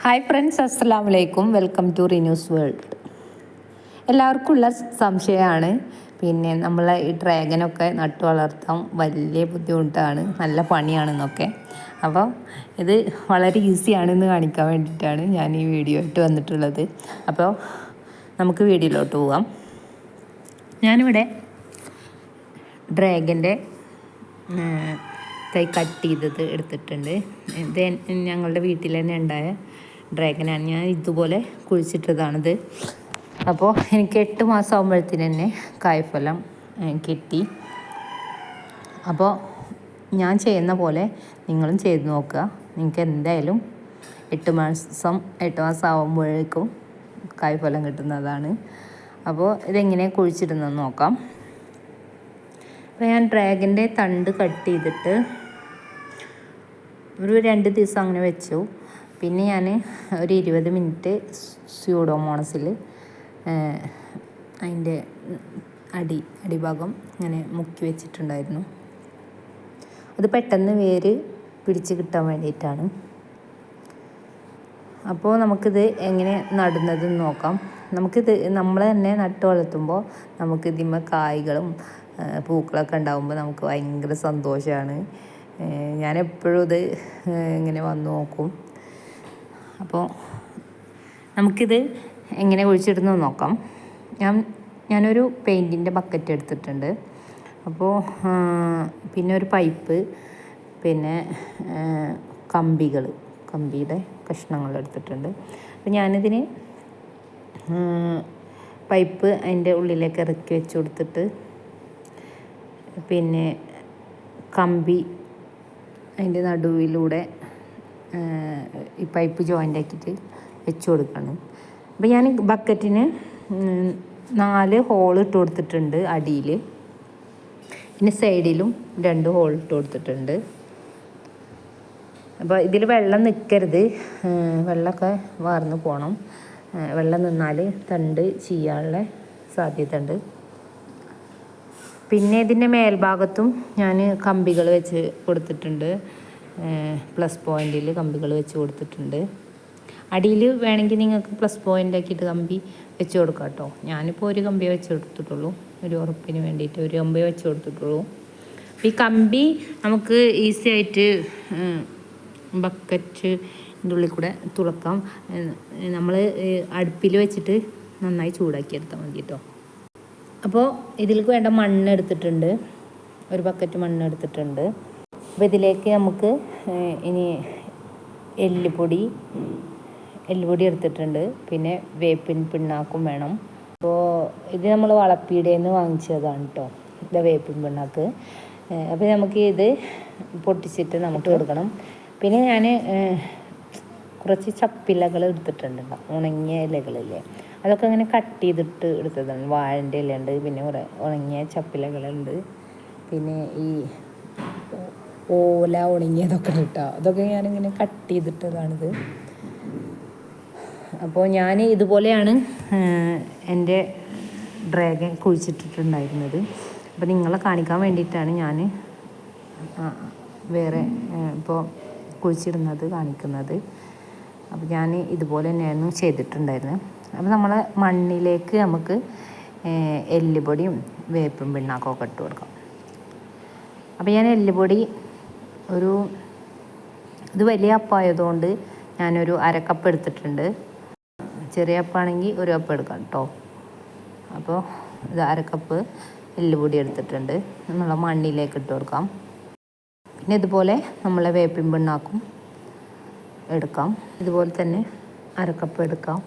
Hi friends അസ്സാം വലൈക്കും welcome to റിന്യൂസ് world എല്ലാവർക്കും ഉള്ള സംശയമാണ്. പിന്നെ നമ്മൾ ഈ ഡ്രാഗനൊക്കെ നട്ടു വളർത്താൻ വലിയ ബുദ്ധിമുട്ടാണ്. നല്ല പണിയാണെന്നൊക്കെ. അപ്പോൾ ഇത് വളരെ ഈസിയാണെന്ന് കാണിക്കാൻ വേണ്ടിയിട്ടാണ് ഞാൻ ഈ വീഡിയോ ആയിട്ട് വന്നിട്ടുള്ളത്. അപ്പോൾ നമുക്ക് വീഡിയോയിലോട്ട് പോവാം. ഞാനിവിടെ ഡ്രാഗന്റെ തൈ കട്ട് ചെയ്തത് എടുത്തിട്ടുണ്ട്. ഇത് ഞങ്ങളുടെ വീട്ടിൽ തന്നെ ഉണ്ടായ ഡ്രാഗനാണ്. ഞാൻ ഇതുപോലെ കുഴിച്ചിട്ടതാണിത്. അപ്പോൾ എനിക്ക് എട്ട് മാസം ആകുമ്പോഴത്തേന് തന്നെ കായ്ഫലം കിട്ടി. അപ്പോൾ ഞാൻ ചെയ്യുന്ന പോലെ നിങ്ങളും ചെയ്ത് നോക്കുക. നിങ്ങൾക്ക് എന്തായാലും എട്ട് മാസം എട്ട് മാസം ആകുമ്പോഴേക്കും കായ്ഫലം കിട്ടുന്നതാണ്. അപ്പോൾ ഇതെങ്ങനെ കുഴിച്ചിടുന്നതെന്ന് നോക്കാം. അപ്പോൾ ഞാൻ ഡ്രാഗന്റെ തണ്ട് കട്ട് ചെയ്തിട്ട് ഒരു രണ്ട് ദിവസം അങ്ങനെ വെച്ചു. പിന്നെ ഞാൻ ഒരു ഇരുപത് മിനിറ്റ് സ്യൂഡോമോണസിൽ അതിന്റെ അടി അടിഭാഗം ഇങ്ങനെ മുക്കി വെച്ചിട്ടുണ്ടായിരുന്നു. അത് പെട്ടെന്ന് വേര് പിടിച്ച് കിട്ടാൻ വേണ്ടിയിട്ടാണ്. അപ്പോൾ നമുക്കിത് എങ്ങനെ നടുന്നതെന്ന് നോക്കാം. നമുക്കിത് നമ്മൾ തന്നെ നട്ട് വളർത്തുമ്പോൾ നമുക്ക് ഇതിമ്മ കായ്കളും പൂക്കളൊക്കെ ഉണ്ടാകുമ്പോൾ നമുക്ക് ഭയങ്കര സന്തോഷമാണ് ഞാൻ എപ്പോഴും ഇത് ഇങ്ങനെ വന്ന് നോക്കും. അപ്പോൾ നമുക്കിത് എങ്ങനെ ഒഴിച്ചിടുന്നു നോക്കാം. ഞാൻ ഞാനൊരു പെയിന്റിന്റെ ബക്കറ്റ് എടുത്തിട്ടുണ്ട്. അപ്പോൾ പിന്നെ ഒരു പൈപ്പ് പിന്നെ കമ്പികൾ കമ്പിയുടെ കഷ്ണങ്ങൾ എടുത്തിട്ടുണ്ട്. അപ്പോൾ ഞാനിതിന് പൈപ്പ് അതിന്റെ ഉള്ളിലേക്ക് ഇറക്കി വെച്ച് കൊടുത്തിട്ട് പിന്നെ കമ്പി അതിന്റെ നടുവിലൂടെ ഈ പൈപ്പ് ജോയിന്റ് ആക്കിയിട്ട് വെച്ച് കൊടുക്കണം. അപ്പോൾ ഞാൻ ബക്കറ്റിന് നാല് ഹോൾ ഇട്ട് കൊടുത്തിട്ടുണ്ട് അടിയിൽ പിന്നെ സൈഡിലും രണ്ട് ഹോൾ ഇട്ട് കൊടുത്തിട്ടുണ്ട്. അപ്പോൾ ഇതിൽ വെള്ളം നിൽക്കരുത് വെള്ളമൊക്കെ വാർന്ന് പോകണം വെള്ളം നിന്നാൽ തണ്ട് ചെയ്യാനുള്ള സാധ്യത ഉണ്ട് പിന്നെ ഇതിന്റെ മേൽഭാഗത്തും ഞാൻ കമ്പികൾ വെച്ച് കൊടുത്തിട്ടുണ്ട്. പ്ലസ് പോയിന്റിൽ കമ്പികൾ വെച്ച് കൊടുത്തിട്ടുണ്ട്. അടിയിൽ വേണമെങ്കിൽ നിങ്ങൾക്ക് പ്ലസ് പോയിന്റ് ആക്കിയിട്ട് കമ്പി വെച്ച് കൊടുക്കാം കേട്ടോ. ഞാനിപ്പോൾ ഒരു കമ്പി വെച്ച് കൊടുത്തിട്ടുള്ളൂ. ഒരു ഉറപ്പിന് വേണ്ടിയിട്ട് ഒരു കമ്പി വെച്ച് കൊടുത്തിട്ടുള്ളൂ. ഈ കമ്പി നമുക്ക് ഈസി ആയിട്ട് ബക്കറ്റ് ഉള്ളിൽ കൂടെ തുളക്കാം. നമ്മൾ അടുപ്പിൽ വെച്ചിട്ട് നന്നായി ചൂടാക്കി എടുത്താൽ മതി കേട്ടോ. അപ്പോൾ ഇതിലേക്ക് വേണ്ട മണ്ണ് എടുത്തിട്ടുണ്ട്. ഒരു ബക്കറ്റ് മണ്ണ് എടുത്തിട്ടുണ്ട്. അപ്പോൾ ഇതിലേക്ക് നമുക്ക് ഇനി എല്ലുപൊടി എല്ലുപൊടി എടുത്തിട്ടുണ്ട്. പിന്നെ വേപ്പിൻ പിണ്ണാക്കും വേണം. അപ്പോൾ ഇത് നമ്മൾ വളപ്പീടേന്ന് നിന്ന് വാങ്ങിച്ചതാണ് കേട്ടോ ഇത് വേപ്പിൻ പിണ്ണാക്ക്. അപ്പോൾ നമുക്ക് ഇത് പൊട്ടിച്ചിട്ട് നമുക്ക് കൊടുക്കണം. പിന്നെ ഞാൻ കുറച്ച് ചപ്പിലകൾ എടുത്തിട്ടുണ്ട് ഉണങ്ങിയ ഇലകളില്ലേ അതൊക്കെ അങ്ങനെ കട്ട് ചെയ്തിട്ട് എടുത്തതാണ്. വാഴന്റെ ഇലയുണ്ട് പിന്നെ കുറേ ഉണങ്ങിയ ചപ്പിലകളുണ്ട്. പിന്നെ ഈ ഓല ഉണങ്ങിയതൊക്കെ ഉണ്ട് കേട്ടോ അതൊക്കെ ഞാനിങ്ങനെ കട്ട് ചെയ്തിട്ടതാണിത്. അപ്പോൾ ഞാൻ ഇതുപോലെയാണ് എന്റെ ഡ്രാഗൺ കുഴിച്ചിട്ടിട്ടുണ്ടായിരുന്നത്. അപ്പോൾ നിങ്ങളെ കാണിക്കാൻ വേണ്ടിയിട്ടാണ് ഞാൻ വേറെ ഇപ്പോൾ കുഴിച്ചിടുന്നത് കാണിക്കുന്നത്. അപ്പോൾ ഞാൻ ഇതുപോലെ തന്നെയായിരുന്നു ചെയ്തിട്ടുണ്ടായിരുന്നത് അപ്പോൾ നമ്മൾ മണ്ണിലേക്ക് നമുക്ക് എല്ലുപൊടിയും വേപ്പും പിണ്ണാക്കൊക്കെ ഇട്ട് കൊടുക്കാം. അപ്പോൾ ഞാൻ എല്ലുപൊടി ഒരു ഇത് വലിയ അപ്പായതുകൊണ്ട് ഞാനൊരു അരക്കപ്പ് എടുത്തിട്ടുണ്ട്. ചെറിയ അപ്പാണെങ്കിൽ ഒരു കപ്പ് എടുക്കാം കേട്ടോ അപ്പോൾ ഇത് അരക്കപ്പ് എല്ലുപൊടി എടുത്തിട്ടുണ്ട്. നമ്മൾ മണ്ണിലേക്ക് ഇട്ട് കൊടുക്കാം. പിന്നെ ഇതുപോലെ നമ്മളെ വേപ്പിൻ പിണ്ണാക്കും എടുക്കാം. ഇതുപോലെ തന്നെ അരക്കപ്പ് എടുക്കാം.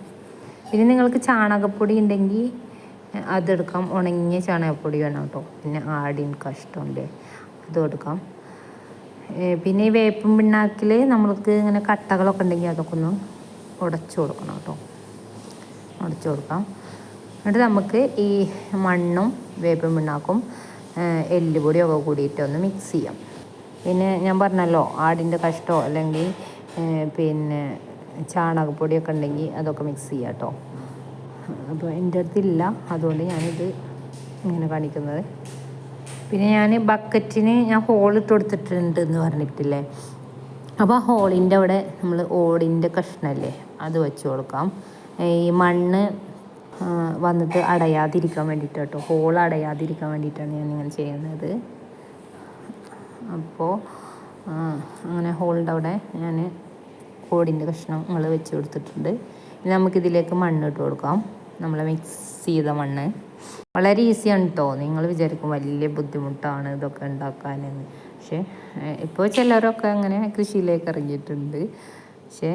പിന്നെ നിങ്ങൾക്ക് ചാണകപ്പൊടി ഉണ്ടെങ്കിൽ അതെടുക്കാം ഉണങ്ങിയ ചാണകപ്പൊടി വേണം കേട്ടോ പിന്നെ ആടിൻ കഷ്ടമുണ്ട് അതും എടുക്കാം. പിന്നെ ഈ വേപ്പും പിണ്ണാക്കിൽ നമ്മൾക്ക് ഇങ്ങനെ കട്ടകളൊക്കെ ഉണ്ടെങ്കിൽ അതൊക്കെ ഒന്ന് ഉടച്ചു കൊടുക്കണം കേട്ടോ. ഉടച്ചു കൊടുക്കാം. എന്നിട്ട് നമുക്ക് ഈ മണ്ണും വേപ്പും പിണ്ണാക്കും എല്ലുപൊടിയൊക്കെ കൂടിയിട്ട് ഒന്ന് മിക്സ് ചെയ്യാം. പിന്നെ ഞാൻ പറഞ്ഞല്ലോ ആടിന്റെ കഷ്ടമോ അല്ലെങ്കിൽ പിന്നെ ചാണകപ്പൊടിയൊക്കെ ഉണ്ടെങ്കിൽ അതൊക്കെ മിക്സ് ചെയ്യാം കേട്ടോ. അപ്പോൾ എന്റെ അടുത്തില്ല അതുകൊണ്ട് ഞാനിത് ഇങ്ങനെ കാണിക്കുന്നത്. പിന്നെ ഞാൻ ബക്കറ്റിന് ഞാൻ ഹോൾ ഇട്ട് കൊടുത്തിട്ടുണ്ട് എന്ന് പറഞ്ഞിട്ടില്ലേ? അപ്പോൾ ആ ഹോളിന്റെ അവിടെ നമ്മൾ ഓടിന്റെ കഷ്ണമല്ലേ അത് വെച്ച് കൊടുക്കാം. ഈ മണ്ണ് വന്നിട്ട് അടയാതിരിക്കാൻ വേണ്ടിയിട്ട് കേട്ടോ ഹോൾ അടയാതിരിക്കാൻ വേണ്ടിയിട്ടാണ് ഞാൻ ഇങ്ങനെ ചെയ്യുന്നത്. അപ്പോൾ അങ്ങനെ ഹോളിന്റെ അവിടെ ഞാൻ ഓടിന്റെ കഷ്ണങ്ങൾ വെച്ച് കൊടുത്തിട്ടുണ്ട്. ഇനി നമുക്കിതിലേക്ക് മണ്ണ് ഇട്ട് കൊടുക്കാം. നമ്മൾ മിക്സ് ചെയ്ത മണ്ണ്. വളരെ ഈസിയാണ് കേട്ടോ നിങ്ങൾ വിചാരിക്കും വലിയ ബുദ്ധിമുട്ടാണ് ഇതൊക്കെ ഉണ്ടാക്കാനെന്ന്. പക്ഷേ ഇപ്പോൾ ചിലരൊക്കെ അങ്ങനെ കൃഷിയിലേക്ക് ഇറങ്ങിയിട്ടുണ്ട്. പക്ഷേ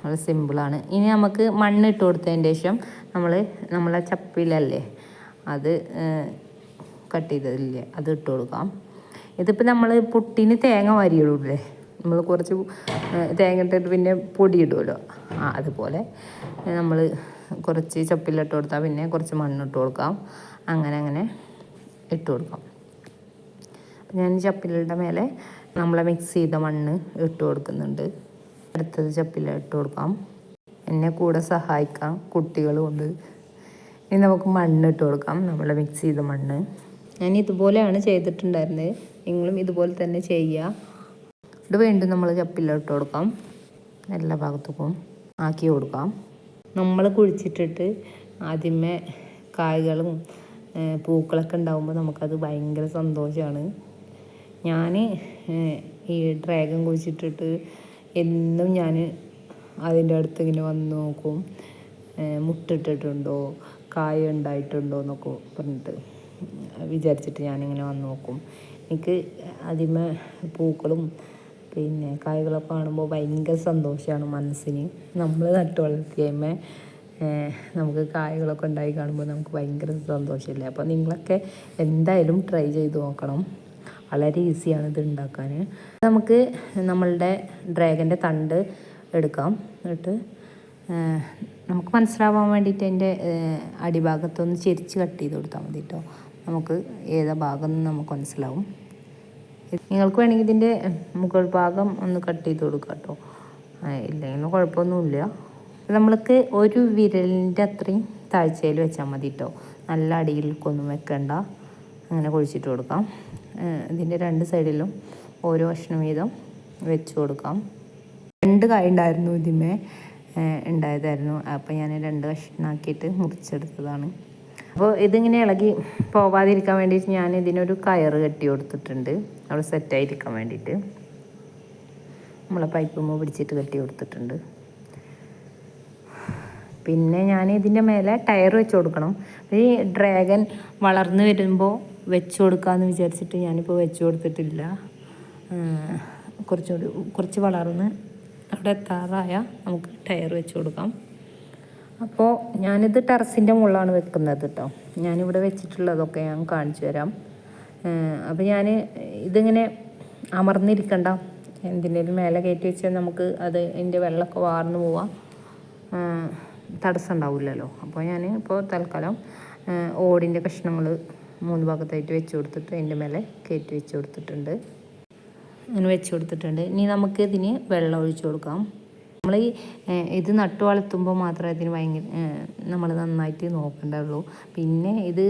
വളരെ സിമ്പിളാണ് ഇനി നമുക്ക് മണ്ണ് ഇട്ട് കൊടുത്തതിന് ശേഷം നമ്മൾ നമ്മളെ ചപ്പിലല്ലേ അത് കട്ട് ചെയ്തതില്ലേ അത് ഇട്ട് കൊടുക്കാം. ഇതിപ്പോൾ നമ്മൾ പുട്ടിന് തേങ്ങ വാരിയിടൂല്ലേ നമ്മൾ കുറച്ച് തേങ്ങ ഇട്ടിട്ട് പിന്നെ പൊടി ആ അതുപോലെ നമ്മൾ കുറച്ച് ചപ്പിലിട്ട് കൊടുത്താൽ പിന്നെ കുറച്ച് മണ്ണിട്ട് കൊടുക്കാം. അങ്ങനെ അങ്ങനെ ഇട്ട് കൊടുക്കാം. ഞാൻ ചപ്പിലിയുടെ മേലെ നമ്മളെ മിക്സ് ചെയ്ത മണ്ണ് ഇട്ട് കൊടുക്കുന്നുണ്ട്. അടുത്തത് ചപ്പില ഇട്ട് കൊടുക്കാം. എന്നെ കൂടെ സഹായിക്കാം കുട്ടികളുമുണ്ട് ഇനി നമുക്ക് മണ്ണ് ഇട്ട് കൊടുക്കാം. നമ്മളെ മിക്സ് ചെയ്ത മണ്ണ്. ഞാൻ ഇതുപോലെയാണ് ചെയ്തിട്ടുണ്ടായിരുന്നത്. നിങ്ങളും ഇതുപോലെ തന്നെ ചെയ്യുക. ഇത് വീണ്ടും നമ്മൾ ചപ്പില ഇട്ട് കൊടുക്കാം. എല്ലാ ഭാഗത്തേക്കും ആക്കി കൊടുക്കാം. നമ്മൾ കുഴിച്ചിട്ടിട്ട് ആദ്യമേ കായ്കളും പൂക്കളൊക്കെ ഉണ്ടാകുമ്പോൾ നമുക്കത് ഭയങ്കര സന്തോഷമാണ്. ഞാൻ ഈ ഡ്രാഗൺ കുഴിച്ചിട്ടിട്ട് എന്നും ഞാൻ അതിന്റെ അടുത്ത് ഇങ്ങനെ വന്ന് നോക്കും. മുട്ടിട്ടിട്ടുണ്ടോ കായ ഉണ്ടായിട്ടുണ്ടോ എന്നൊക്കെ പറഞ്ഞിട്ട് വിചാരിച്ചിട്ട് ഞാനിങ്ങനെ വന്ന് നോക്കും. എനിക്ക് ആദ്യമേ പൂക്കളും പിന്നെ കായ്കളൊക്കെ കാണുമ്പോൾ ഭയങ്കര സന്തോഷമാണ് മനസ്സിന്. നമ്മൾ നട്ടു വളർത്തിയമ്മേ നമുക്ക് കായകളൊക്കെ ഉണ്ടായി കാണുമ്പോൾ നമുക്ക് ഭയങ്കര സന്തോഷമല്ലേ? അപ്പോൾ നിങ്ങളൊക്കെ എന്തായാലും ട്രൈ ചെയ്ത് നോക്കണം. വളരെ ഈസിയാണ് ഇത് ഉണ്ടാക്കാൻ നമുക്ക് നമ്മളുടെ ഡ്രാഗന്റെ തണ്ട് എടുക്കാം. എന്നിട്ട് നമുക്ക് മനസ്സിലാവാൻ വേണ്ടിയിട്ട് അതിന്റെ അടിഭാഗത്തൊന്ന് ചെരിച്ച് കട്ട് ചെയ്ത് കൊടുത്താൽ മതി കേട്ടോ. നമുക്ക് ഏതാ ഭാഗം നമുക്ക് മനസ്സിലാവും. നിങ്ങൾക്ക് വേണമെങ്കിൽ ഇതിന്റെ മുകൾ ഭാഗം ഒന്ന് കട്ട് ചെയ്ത് കൊടുക്കുക കേട്ടോ. ഇല്ലെങ്കിലും കുഴപ്പമൊന്നുമില്ല. നമ്മൾക്ക് ഒരു വിരലിന്റെ അത്രയും താഴ്ചയിൽ വെച്ചാൽ മതി കേട്ടോ. നല്ല അടിയിലേക്കൊന്നും വെക്കണ്ട. അങ്ങനെ കുഴിച്ചിട്ട് കൊടുക്കാം. ഇതിന്റെ രണ്ട് സൈഡിലും ഓരോ കഷ്ണം വീതം വെച്ച് കൊടുക്കാം. രണ്ട് കായ ഉണ്ടായിരുന്നു ഇതിമേ ഉണ്ടായതായിരുന്നു. അപ്പോൾ ഞാൻ രണ്ട് കഷ്ണാക്കിയിട്ട് മുറിച്ചെടുത്തതാണ്. അപ്പോൾ ഇതിങ്ങനെ ഇളകി പോവാതിരിക്കാൻ വേണ്ടിയിട്ട് ഞാൻ ഇതിനൊരു കയറ് കെട്ടി കൊടുത്തിട്ടുണ്ട്. അവിടെ സെറ്റായിരിക്കാൻ വേണ്ടിയിട്ട്. നമ്മളെ പൈപ്പ് പൈപ്പുമ്മ പിടിച്ചിട്ട് കെട്ടി കൊടുത്തിട്ടുണ്ട്. പിന്നെ ഞാൻ ഇതിന്റെ മേലെ ടയർ വെച്ച് കൊടുക്കണം. ഈ ഡ്രാഗൻ വളർന്നു വരുമ്പോൾ വെച്ച് കൊടുക്കാമെന്ന് വിചാരിച്ചിട്ട് ഞാനിപ്പോൾ വെച്ച് കൊടുത്തിട്ടില്ല. കുറച്ചുകൂടി കുറച്ച് വളർന്ന് അവിടെ എത്താറായ നമുക്ക് ടയർ വെച്ച് കൊടുക്കാം. അപ്പോൾ ഞാനിത് ടെറസിന്റെ മുകളിലാണ് വെക്കുന്നത് കേട്ടോ. ഞാനിവിടെ വെച്ചിട്ടുള്ളതൊക്കെ ഞാൻ കാണിച്ചു തരാം. അപ്പോൾ ഞാൻ ഇതിങ്ങനെ അമർന്നിരിക്കണ്ട. എന്തിനേലും മേലെ കയറ്റി വെച്ചാൽ നമുക്ക് അത് അതിന്റെ വെള്ളമൊക്കെ വാർന്നു പോവാം. തടസ്സം ഉണ്ടാവില്ലല്ലോ അപ്പോൾ ഞാൻ ഇപ്പോൾ തൽക്കാലം ഓടിന്റെ കഷ്ണങ്ങൾ മൂന്ന് ഭാഗത്തായിട്ട് വെച്ച് കൊടുത്തിട്ട് അതിന്റെ മേലെ കയറ്റി വെച്ച് കൊടുത്തിട്ടുണ്ട്. അങ്ങനെ വെച്ച് കൊടുത്തിട്ടുണ്ട്. ഇനി നമുക്ക് ഇതിന് വെള്ളം ഒഴിച്ചു കൊടുക്കാം. നമ്മൾ ഈ ഇത് നട്ടു വളർത്തുമ്പോൾ മാത്രമേ ഇതിന് ഭയങ്കര നമ്മൾ നന്നായിട്ട് നോക്കേണ്ടതുള്ളൂ പിന്നെ ഇത്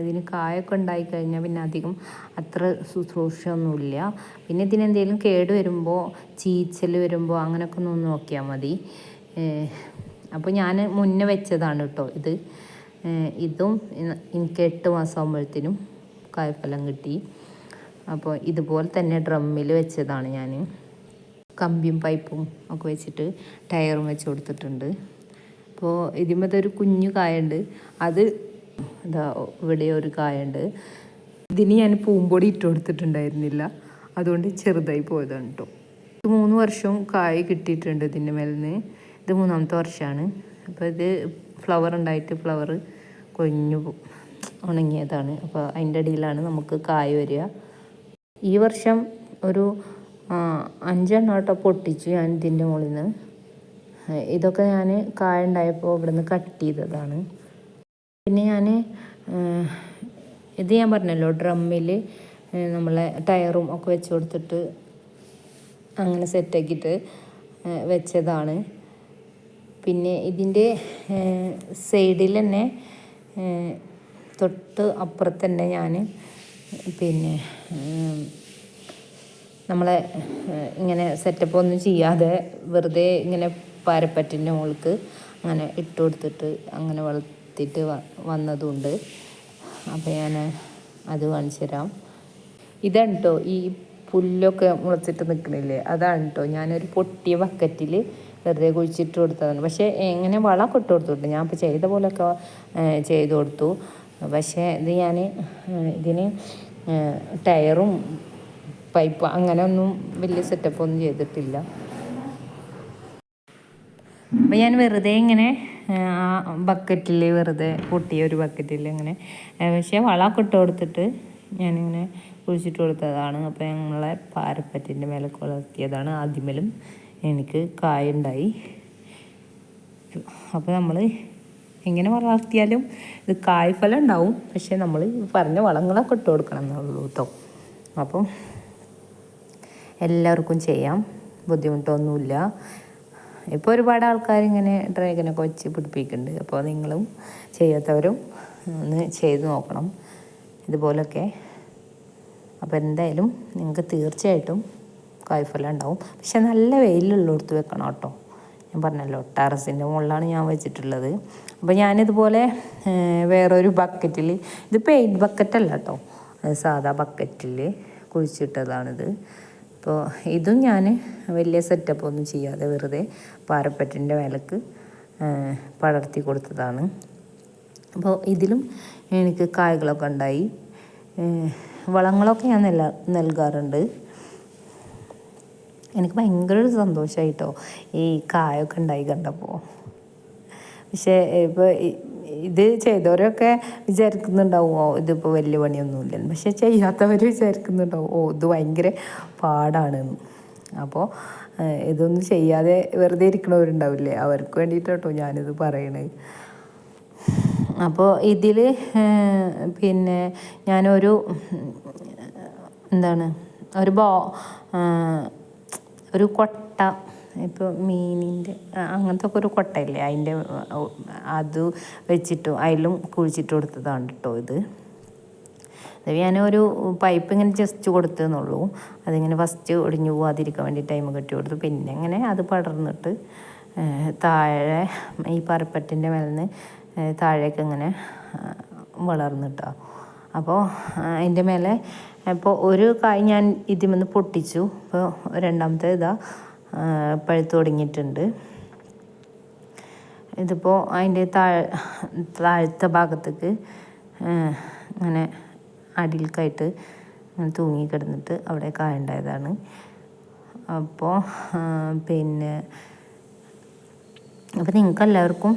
ഇതിന് കായൊക്കെ ഉണ്ടായിക്കഴിഞ്ഞാൽ പിന്നെ അധികം അത്ര ശുശ്രൂഷയൊന്നുമില്ല. പിന്നെ ഇതിനെന്തെങ്കിലും കേട് വരുമ്പോൾ ചീച്ചൽ വരുമ്പോൾ അങ്ങനെയൊക്കെ ഒന്ന് നോക്കിയാൽ മതി. അപ്പോൾ ഞാൻ മുന്നേ വെച്ചതാണ് കേട്ടോ ഇത്. ഇതും എനിക്ക് എട്ട് മാസം ആകുമ്പോഴത്തേനും കായ്ഫലം കിട്ടി. അപ്പോൾ ഇതുപോലെ തന്നെ ഡ്രമ്മിൽ വെച്ചതാണ് ഞാൻ. കമ്പിയും പൈപ്പും ഒക്കെ വെച്ചിട്ട് ടയറും വെച്ച് കൊടുത്തിട്ടുണ്ട്. അപ്പോൾ ഇതിമത്തെ ഒരു കുഞ്ഞു കായുണ്ട്. അത് എന്താ ഇവിടെ ഒരു കായുണ്ട്. ഇതിന് ഞാൻ പൂമ്പൊടി ഇട്ട് കൊടുത്തിട്ടുണ്ടായിരുന്നില്ല. അതുകൊണ്ട് ചെറുതായി പോയതാണ് കേട്ടോ ഇത് മൂന്ന് വർഷവും കായ് കിട്ടിയിട്ടുണ്ട് ഇതിന്റെ മേലിൽ നിന്ന് ഇത് മൂന്നാമത്തെ വർഷമാണ് അപ്പോൾ ഇത് ഫ്ലവർ ഉണ്ടായിട്ട് ഫ്ലവർ കൊഞ്ഞു ഉണങ്ങിയതാണ്. അപ്പോൾ അതിന്റെ അടിയിലാണ് നമുക്ക് കായ് വരിക. ഈ വർഷം ഒരു അഞ്ചെണ്ണം കേട്ടോ പൊട്ടിച്ചു ഞാൻ ഇതിന്റെ മുകളിൽ നിന്ന് ഇതൊക്കെ ഞാൻ കായുണ്ടായപ്പോൾ ഇവിടെ നിന്ന് കട്ട് ചെയ്തതാണ്. പിന്നെ ഞാൻ ഇത് ഞാൻ പറഞ്ഞല്ലോ ഡ്രമ്മിൽ നമ്മളെ ടയറും ഒക്കെ വെച്ച് കൊടുത്തിട്ട് അങ്ങനെ സെറ്റാക്കിയിട്ട് വെച്ചതാണ്. പിന്നെ ഇതിന്റെ സൈഡിൽ തന്നെ തൊട്ട് അപ്പുറത്ത് തന്നെ ഞാൻ പിന്നെ നമ്മളെ ഇങ്ങനെ സെറ്റപ്പ് ഒന്നും ചെയ്യാതെ വെറുതെ ഇങ്ങനെ പാരപ്പറ്റിന്റെ മുകൾക്ക് അങ്ങനെ ഇട്ട് കൊടുത്തിട്ട് അങ്ങനെ വളർത്തിയിട്ട് വന്നതുണ്ട്. അപ്പോൾ ഞാൻ അത് കാണിച്ചു തരാം. ഇതാണ് കേട്ടോ ഈ പുല്ലൊക്കെ മുളച്ചിട്ട് നിൽക്കണില്ലേ അതാണ് കേട്ടോ ഞാനൊരു പൊട്ടിയ ബക്കറ്റിൽ വെറുതെ കുഴിച്ചിട്ട് കൊടുത്തതാണ്. പക്ഷേ എങ്ങനെ വളമൊക്കെ ഇട്ട് കൊടുത്തിട്ടുണ്ട്? ഞാൻ ഇപ്പോൾ ചെയ്ത പോലെയൊക്കെ ചെയ്ത് കൊടുത്തു. പക്ഷേ ഇത് ഞാൻ ഇതിന് ടയറും പൈപ്പ് അങ്ങനെ ഒന്നും വലിയ സെറ്റപ്പ് ഒന്നും ചെയ്തിട്ടില്ല. അപ്പം ഞാൻ വെറുതെ ഇങ്ങനെ ആ ബക്കറ്റിൽ വെറുതെ പൊട്ടിയ ഒരു ബക്കറ്റിൽ ഇങ്ങനെ പക്ഷേ വളമൊക്കെ ഇട്ട് കൊടുത്തിട്ട് ഞാനിങ്ങനെ കുഴിച്ചിട്ട് കൊടുത്തതാണ്. അപ്പോൾ ഞങ്ങളെ പാരപ്പറ്റിന്റെ മേലെ വളർത്തിയതാണ് ആദ്യമേലും എനിക്ക് കായുണ്ടായി. അപ്പോൾ നമ്മൾ എങ്ങനെ വളർത്തിയാലും ഇത് കായ്ഫലം ഉണ്ടാവും. പക്ഷേ നമ്മൾ പറഞ്ഞ വളങ്ങളൊക്കെ ഇട്ട് കൊടുക്കണം എന്നുള്ളൂ കേട്ടോ അപ്പം എല്ലാവർക്കും ചെയ്യാം. ബുദ്ധിമുട്ടൊന്നുമില്ല. ഇപ്പോൾ ഒരുപാട് ആൾക്കാർ ഇങ്ങനെ ഡ്രാഗനൊക്കെ വെച്ച് പിടിപ്പിക്കുന്നുണ്ട്. അപ്പോൾ നിങ്ങളും ചെയ്യാത്തവരും ഒന്ന് ചെയ്ത് നോക്കണം. ഇതുപോലൊക്കെ. അപ്പോൾ എന്തായാലും നിങ്ങൾക്ക് തീർച്ചയായിട്ടും കായ്ഫലം ഉണ്ടാവും. പക്ഷെ നല്ല വെയിലുള്ളിടത്ത് വെക്കണം കേട്ടോ. ഞാൻ പറഞ്ഞല്ലോ ടെറസിന്റെ മുകളിലാണ് ഞാൻ വെച്ചിട്ടുള്ളത്. അപ്പോൾ ഞാനിതുപോലെ വേറൊരു ബക്കറ്റിൽ ഇത് പെയിന്റ് ബക്കറ്റല്ല കേട്ടോ. സാധാ ബക്കറ്റിൽ കുഴിച്ചിട്ടതാണിത്. അപ്പോൾ ഇതും ഞാൻ വലിയ സെറ്റപ്പ് ഒന്നും ചെയ്യാതെ വെറുതെ പാരപ്പറ്റിന്റെ വിലക്ക് പടർത്തി കൊടുത്തതാണ്. അപ്പോൾ ഇതിലും എനിക്ക് കായ്കളൊക്കെ ഉണ്ടായി. വളങ്ങളൊക്കെ ഞാൻ നല്ല നൽകാറുണ്ട്. എനിക്ക് ഭയങ്കര ഒരു സന്തോഷമായിട്ടോ ഈ കായൊക്കെ ഉണ്ടായി കണ്ടപ്പോൾ. പക്ഷേ ഇപ്പോൾ ഇത് ചെയ്തവരൊക്കെ വിചാരിക്കുന്നുണ്ടാവും ഓ ഇതിപ്പോൾ വലിയ പണിയൊന്നുമില്ല പക്ഷെ ചെയ്യാത്തവർ വിചാരിക്കുന്നുണ്ടാവും ഓ ഇത് ഭയങ്കര പാടാണെന്ന് അപ്പോൾ ഇതൊന്നും ചെയ്യാതെ വെറുതെ ഇരിക്കണവരുണ്ടാവില്ലേ? അവർക്ക് വേണ്ടിയിട്ട് ഞാനിത് പറയണത് അപ്പോൾ ഇതിൽ പിന്നെ ഞാനൊരു എന്താണ് ഒരു ബോ ഒരു കൊട്ട ഇപ്പോൾ മീനിന്റെ അങ്ങനത്തെ ഒക്കെ ഒരു കൊട്ടയില്ലേ? അതിന്റെ അത് വെച്ചിട്ടോ അതിലും കുഴിച്ചിട്ട് കൊടുത്തതാണ് കേട്ടോ ഇത്. ഞാനൊരു പൈപ്പ് ഇങ്ങനെ ജസ്റ്റ് കൊടുത്തെന്നുള്ളൂ അതിങ്ങനെ ഫസ്റ്റ് ഒടിഞ്ഞു പോകാതിരിക്കാൻ വേണ്ടി ടൈം കെട്ടി കൊടുത്തു. പിന്നെ ഇങ്ങനെ അത് പടർന്നിട്ട് താഴെ ഈ പറപ്പറ്റിന്റെ മേലെ നിന്ന് താഴേക്ക് ഇങ്ങനെ വളർന്നിട്ടോ. അപ്പോൾ അതിന്റെ മേലെ ഇപ്പോൾ ഒരു കായ് ഞാൻ ഇതിൽ നിന്ന് പൊട്ടിച്ചു. ഇപ്പോൾ രണ്ടാമത്തെ ഇതാ പഴുത്ത് തുടങ്ങിയിട്ടുണ്ട്. ഇതിപ്പോൾ അതിന്റെ താഴെ താഴത്തെ ഭാഗത്തേക്ക് അങ്ങനെ ഇങ്ങനെ അടിയിലേക്കായിട്ട് ഇങ്ങനെ തൂങ്ങി കിടന്നിട്ട് അവിടെ കായുണ്ടായതാണ്. അപ്പോൾ പിന്നെ അപ്പോൾ നിങ്ങൾക്ക് എല്ലാവർക്കും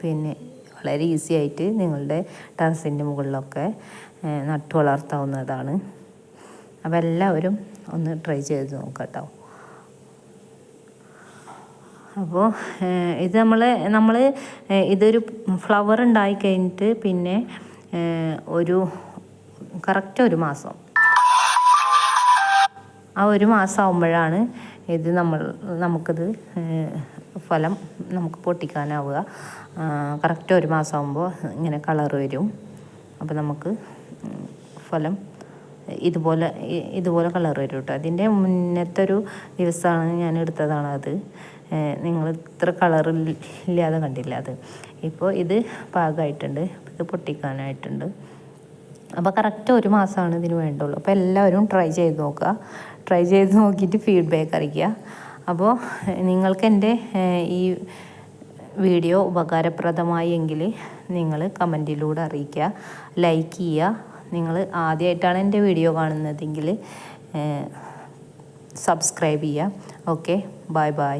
പിന്നെ വളരെ ഈസി ആയിട്ട് നിങ്ങളുടെ ടെറസിന്റെ മുകളിലൊക്കെ നട്ടു വളർത്താവുന്നതാണ്. അപ്പോൾ എല്ലാവരും ഒന്ന് ട്രൈ ചെയ്ത് നോക്കാം കേട്ടോ അപ്പോൾ ഇത് നമ്മൾ നമ്മൾ ഇതൊരു ഫ്ലവർ ഉണ്ടായി കഴിഞ്ഞിട്ട് പിന്നെ ഒരു കറക്റ്റ് ഒരു മാസം. ആ ഒരു മാസം ആകുമ്പോഴാണ് ഇത് നമ്മൾ നമുക്കിത് ഫലം നമുക്ക് പൊട്ടിക്കാനാവുക. കറക്റ്റ് ഒരു മാസം ആകുമ്പോൾ ഇങ്ങനെ കളർ വരും. അപ്പോൾ നമുക്ക് ഫലം ഇതുപോലെ ഇതുപോലെ കളർ വരും കേട്ടോ അതിന്റെ മുന്നത്തെ ഒരു ദിവസമാണ് ഞാൻ എടുത്തതാണ് അത് നിങ്ങൾ ഇത്ര കളർ ഇല്ലാതെ കണ്ടില്ല അത്? ഇപ്പോൾ ഇത് പാകമായിട്ടുണ്ട് ഇത് പൊട്ടിക്കാനായിട്ടുണ്ട്. അപ്പോൾ കറക്റ്റ് ഒരു മാസമാണ് ഇതിന് വേണ്ടുള്ളൂ. അപ്പോൾ എല്ലാവരും ട്രൈ ചെയ്ത് നോക്കുക. ട്രൈ ചെയ്ത് നോക്കിയിട്ട് ഫീഡ്ബാക്ക് അറിയിക്കുക. അപ്പോൾ നിങ്ങൾക്ക് എന്റെ ഈ വീഡിയോ ഉപകാരപ്രദമായി എങ്കിൽ നിങ്ങൾ കമന്റിലൂടെ അറിയിക്കുക. ലൈക്ക് ചെയ്യുക. നിങ്ങൾ ആദ്യമായിട്ടാണ് എന്റെ വീഡിയോ കാണുന്നതെങ്കിൽ സബ്സ്ക്രൈബ് ചെയ്യുക. Okay bye bye